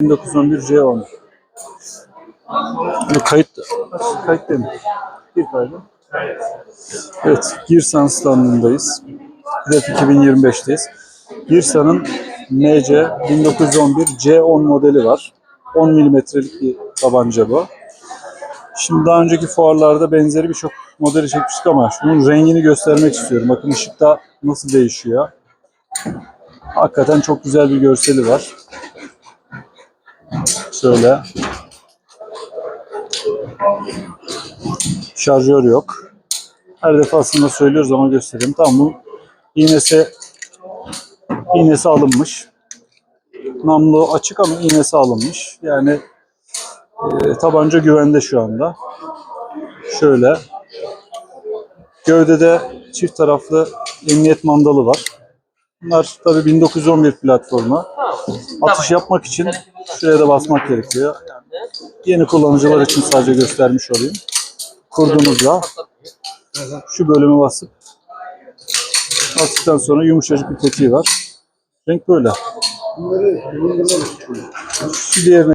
1911 C10. Bu kayıt, kayıt değil? Bir kaydı. Evet, Girsan standındayız. Hedef 2025'teyiz. Girsa'nın MC 1911 C10 modeli var. 10 milimetrelik bir tabanca bu. Şimdi daha önceki fuarlarda benzeri birçok modeli çekmiştik ama şunun rengini göstermek istiyorum. Bakın ışıkta nasıl değişiyor. Hakikaten çok güzel bir görseli var. Şöyle. Şarjör yok. Her defasında söylüyoruz ama göstereyim. Tamam bu iğnesi iğnesi alınmış. Namlu açık ama iğnesi alınmış. Yani e, tabanca güvende şu anda. Şöyle. Gövdede çift taraflı emniyet mandalı var. Bunlar tabii 1911 platformu. Atış yapmak için şuraya da basmak gerekiyor. Yeni kullanıcılar için sadece göstermiş olayım. Kurduğunuzda şu bölümü basıp bastıktan sonra yumuşacık bir tetiği var. Renk böyle. Şu diğerine